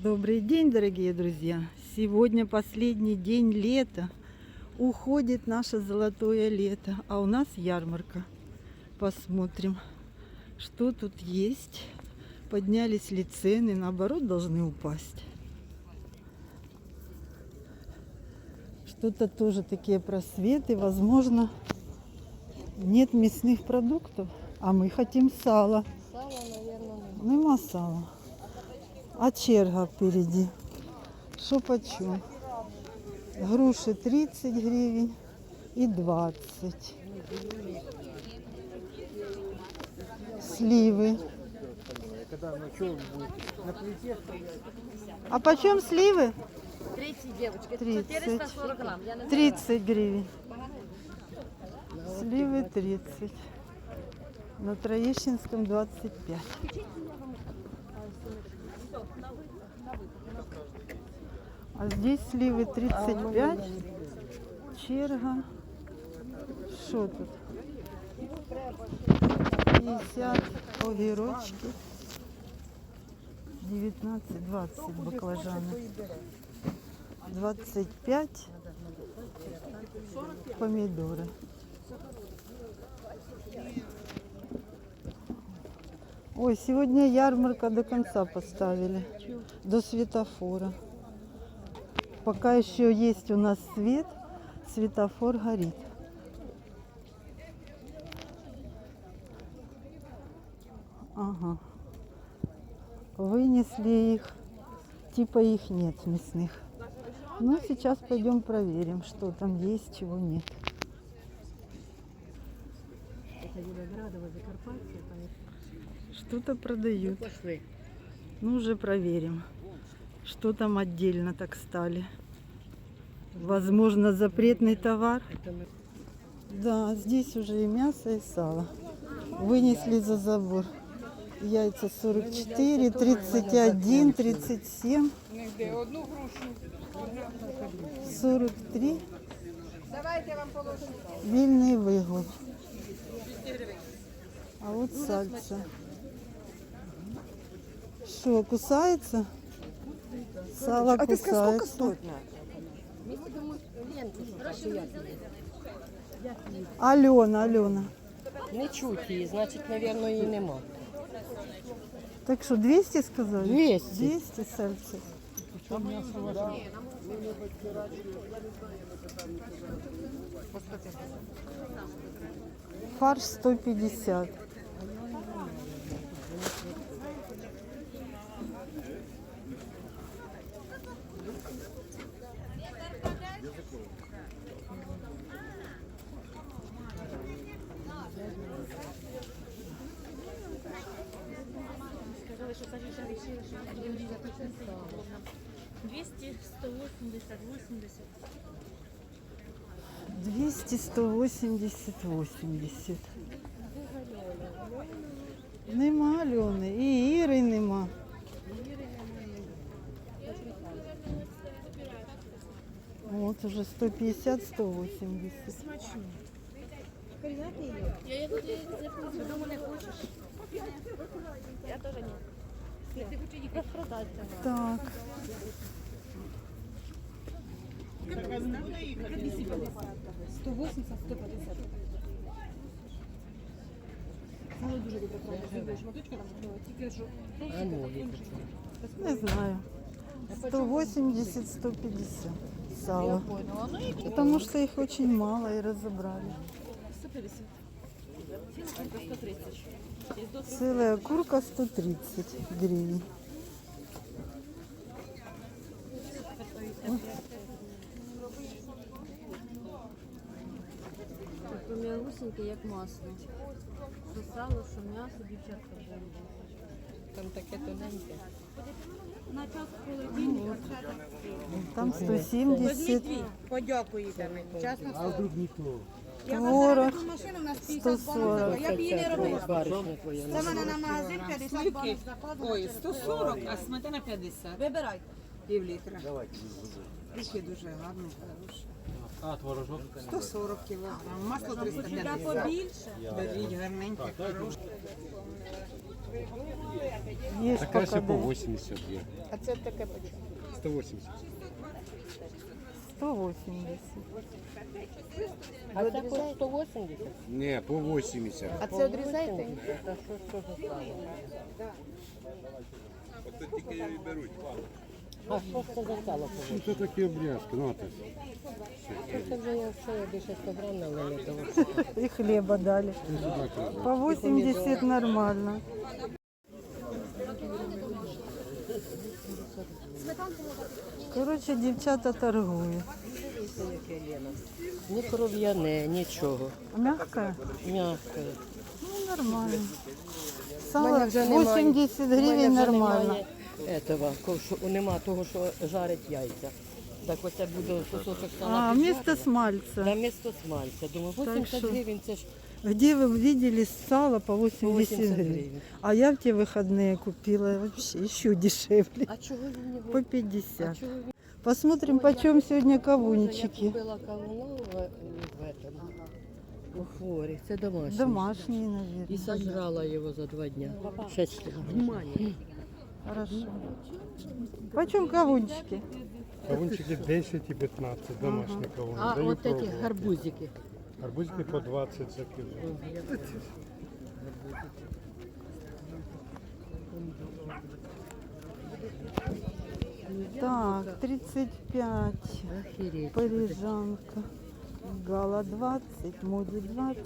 Добрый день, дорогие друзья! Сегодня последний день лета. Уходит наше золотое лето, а у нас ярмарка. Посмотрим, что тут есть. Поднялись ли цены, наоборот, должны упасть. Что-то тоже такие просветы. Возможно, нет мясных продуктов, а мы хотим сала. Сало, наверное, Нема сала. А черга впереди. Що почем? Груши 30 гривень і 20. Сливи. А почем сливы? 30, девочки. 30. 440 грамм. Я не 30 гривен. Сливы 30. На Троещинском 25. А здесь сливы 35. Черга. Что тут? 50 огірочки. 19-20 баклажаны. 25 помидоры. Ой, сегодня ярмарка до конца поставили. До светофора. Пока еще есть у нас свет, светофор горит. Ага. Вынесли их. Типа их нет мясных. Ну, сейчас пойдем проверим, что там есть, чего нет. Что-то продают. Ну, уже проверим, что там отдельно так стали. Возможно, запретный товар. Да, здесь уже и мясо, и сало. Вынесли за забор. Яйца 44, 31, 37, 43. Вільний вигул. А от сальце. Що, кусається? Сало А ты скажи, сколько кусається. стоит на? Альона, Альона. Не чуть її, значить, мабуть, її нема. Так що 200 сказали? 200. 200 сальце. Фарш 150. Двести, сто восемьдесят, восемьдесят. 200, 180, 80. Нема Альони. І Іри нема. От уже 150, 180. Я як ти додому не? Я теж ні. Ти хочеш їх продати. Так. А ну, Не знаю. 180, 150 сало. Потому что их очень мало и разобрали. 150. Сілка 130. Целая курка 130 гривен. М'ягусеньке, як масло. Що сало, що м'ясо, дівчатка були. Там таке тоненьке. На час холодильника. Там 170, Подякуєте мені. Чесно А вдруг не то? Я Творог вважаю, машину у нас 50 140. банок. Я б її не робила. Це в мене на магазин 50 банок закладено. Ой, 140, а сметана 50. Вибирай. Пів літра. Давайте без дуже гарно, хороше. А, творожок? 140 кілограм. Масло 350. Беріть гарненьке. Є Така ще по 80 є. А це таке почему? 180. 180. А це по 180? Ні, по 80. А це одрізаєте? Та що ж то за сало? А що ж це за сало? Ну, це такі обрязки, ну, ти. Це вже я все більше 100 грам налили. то И хлеба дали. По 80 нормально. Коротше, дівчата торгують. Це яке Лена. Ні кров'яне, нічого. Мягкое? М'яке. Ну, нормально. У Сало мене вже немає- 80 у мене гривень вже нормально. немає Этого, ко- що- нема того, що жарить яйця. Так оце буде кусочок сала. А, піджарено. вместо смальца. На місто смальця. Думаю, 80 що? гривень це ж Где вы видели сало по 80 80 гривен? гривень. А я в те выходные купила вообще еще дешевле. А чого він не По А 50. чого він? Посмотрим, почем сегодня Я кавунчики. купила кавуна в, в этом, у форі. Це домашній. Домашние, І наверное. сожрала його за два дня. Шесть Внимание. Хорошо. Почем кавунчики? Кавунчики 10 і 15, домашні кавуни. А Даю от эти пробувати. гарбузики. Арбузики по 20 за кіло. Так, 35. Охереть. Парижанка. Гала 20, моди 20.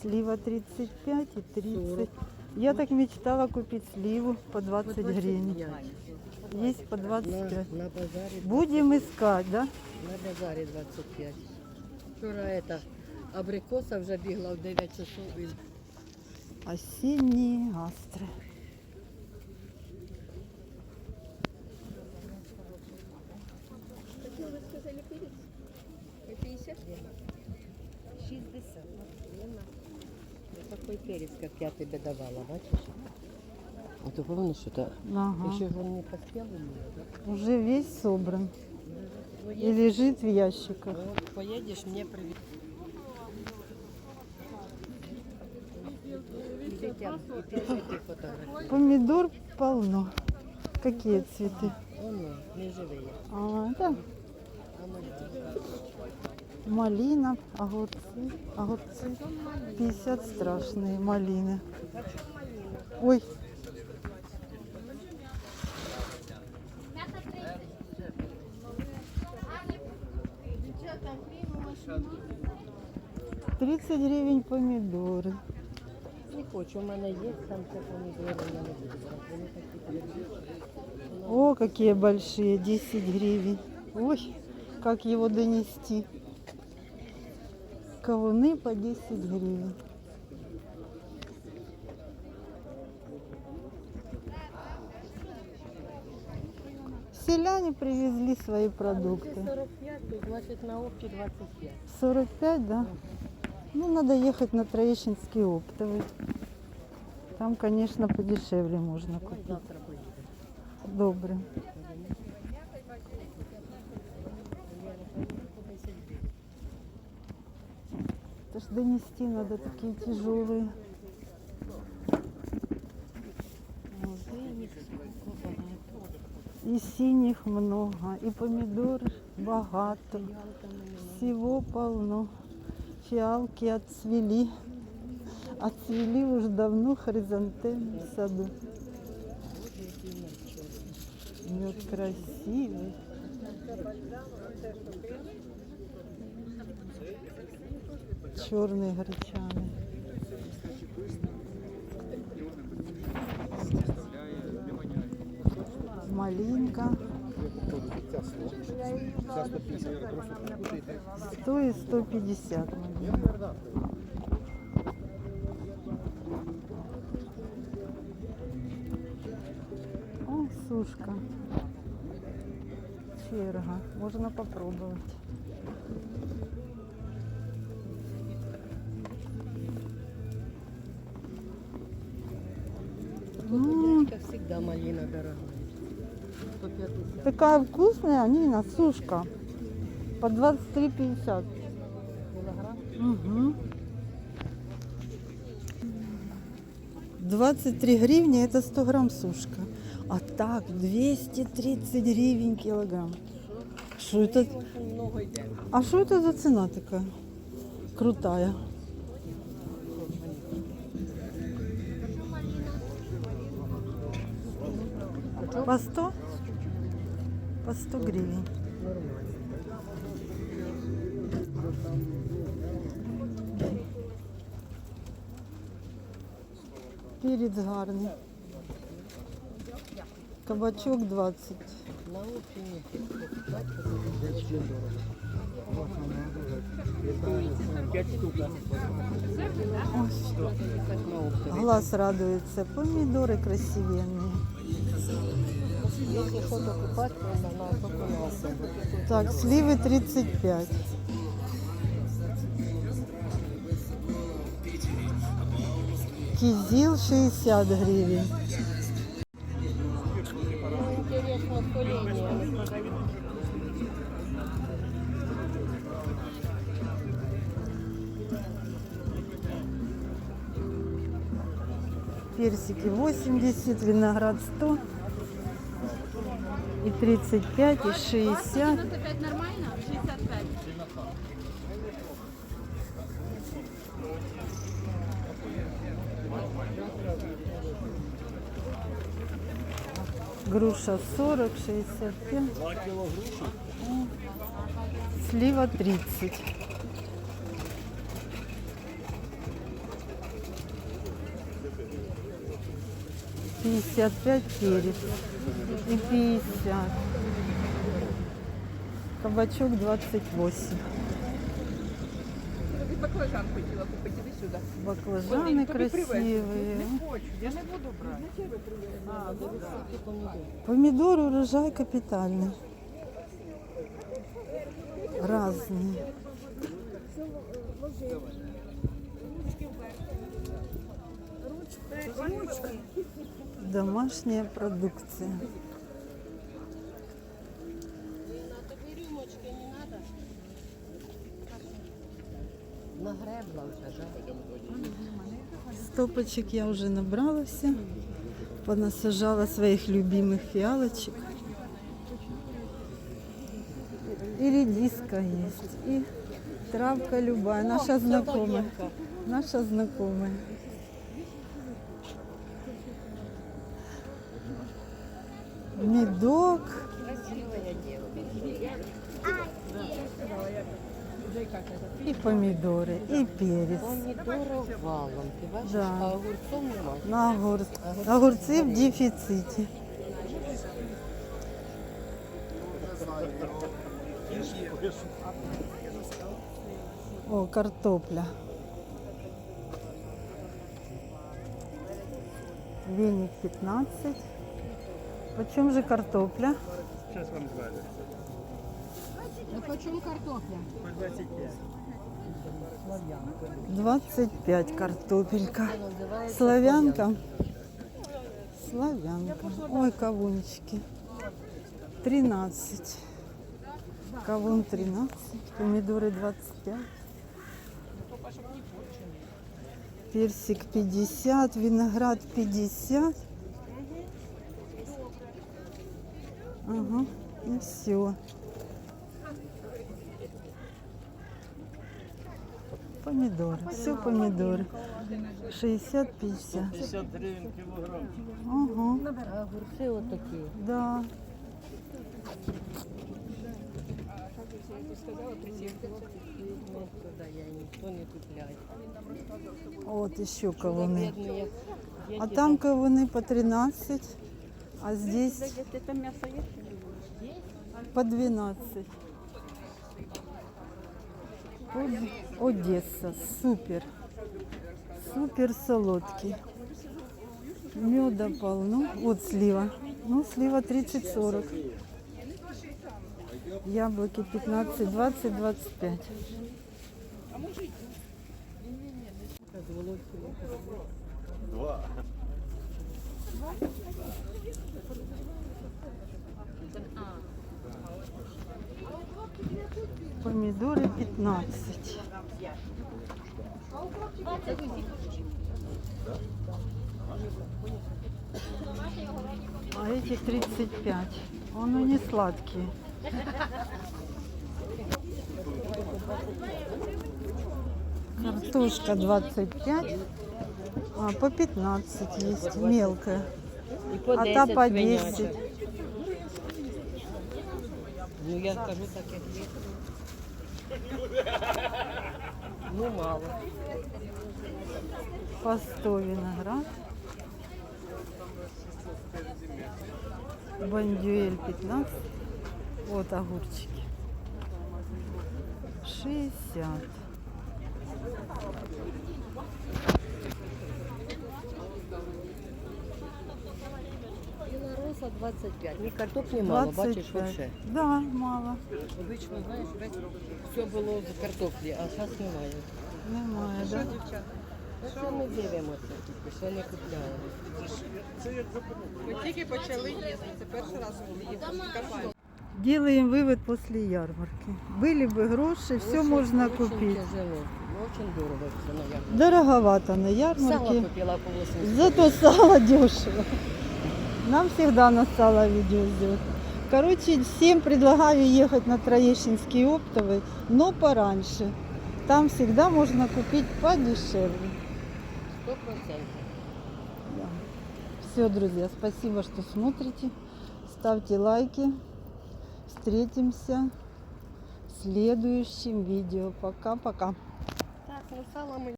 Слива 35 и 30. Я так мечтала купить сливу по 20 гривен. 25. Есть по На, 25. на базарі Будем искать, да? На базарі 25. Вчора это, абрикоса вже бігла в 9 часов. І... Осенние астры. Такой перец, как я тебе давала, бачиш? А то помнишь, що то Ага. ще ж він не поспів у мене, да? Уже весь собран. Ну, И лежит в ящиках. От, поїдеш, мені привіт. Іди тям, іди цвіти фотографії. Помидор полно. Какие цветы? Воно, не живі. А, это А маленькі. малина, огурцы. Огурцы 50 страшные малины. Ой, Тридцать гривен помидоры. Не хочу, у мене є там це помідори, я не буду брати. Вони такі красиві. О, какие большие, 10 гривен. Ой, как его донести. Кавуны по 10 гривен. Селяне привезли свои продукты. 45, то значить на опті 25. 45, да? Ну, надо ехать на Троещинский оптовый. Там, конечно, подешевле можно купить. Завтра Это ж донести надо такие тяжелые. И синих много, и помидор богато. Всего полно. Фиалки отцвели. Отцвели уже давно хризантемы в саду. Мед красивый. Черный гречаный. Малинка. 100 и 150 малинка. О, сушка. Черга. Можно попробовать. Малина дорогая. 150. Такая вкусная, Нина, сушка. По 23,50. Кілограм. Угу. 23 гривни это 100 грамм сушка. А так 230 гривен килограмм. Что это? А что это за цена такая? Крутая. По 100? По 100 гривен. Перец гарний. Кабачок 20. На осені. Ось, Так на оптові. глаз радуется. Помидоры красивенные. Так, сливы 35. Кизил 60 гривен. Персики 80, виноград 100. И 35, и 60. 95 нормально? 65. Груша 40, 65. М. Слива 30. Пятьдесят пять перец и пятьдесят. Кабачок двадцать восемь. Баклажан хотіла купити, іди сюди. Баклажаны красивые. Хочу, я не буду брати. Помидор урожай капитальный. Разные. Домашняя продукция. Стопочек я уже набрала все. Понасажала своих любимых фиалочек. И редиска есть, и травка любая, наша знакомая. Наша знакомая. Медок. И помидоры, и перец. Помідорів валом, ти бачиш, Да. а огурців нема. На огур... Огурцы в дефиците. О, картопля. Веник 15. Почем же картопля? Сейчас вам звали. Ну, почем картопля? 25 картопелька. Називається Славянка. Славянка. Ой, кавунчики. 13. Кавун 13. Помидоры 25. Персик 50. Виноград 50. Ага. И все. Помидоры. Все помидоры. 60-50. 50 гривень кілограм. Ага. А огурці отакі. Да. Ну, туди я ніхто не купляє. Вот еще кавуны. Бідний, як А там кавуны по 13, а здесь Там м'ясо є? По 12. Од- Одесса, супер. Супер солодкий. Меда полно. Вот слива. Ну, слива 30-40. Яблоки 15, 20, 25. Помидоры 15. А эти 35. Он ну, не сладкий. Картошка 25, а по 15 есть, мелкая. А та по 10. Ну я скажу так, як є. Ну мало. По 100 виноград. Бандюэль 15. Вот огурчики. 60. Білороса 25. Ні, картоплі мало, бачиш, 25. вообще. Да, мало. Обично, знаєш, весь все було з картоплі, а зараз немає. Немає, да? Що ми дивимося, тільки, що не купляємо. Ми тільки почали їсти, це перший раз їсти. Делаем вывод после ярмарки. Были бы гроши, все Очень- можно очень купить. тяжело. Ну, Очень дорого все, наверное. Дороговато на Сало ярмарке. купила по 80. Зато сало дешево. Нам всегда на сало видео сделать. Короче, всем предлагаю ехать на Троещинский оптовый, но пораньше. Там всегда можно купить подешевле. 100%. Все, друзья, спасибо, что смотрите. Ставьте лайки. Встретимся в следующем видео. Пока-пока. Так, ну ми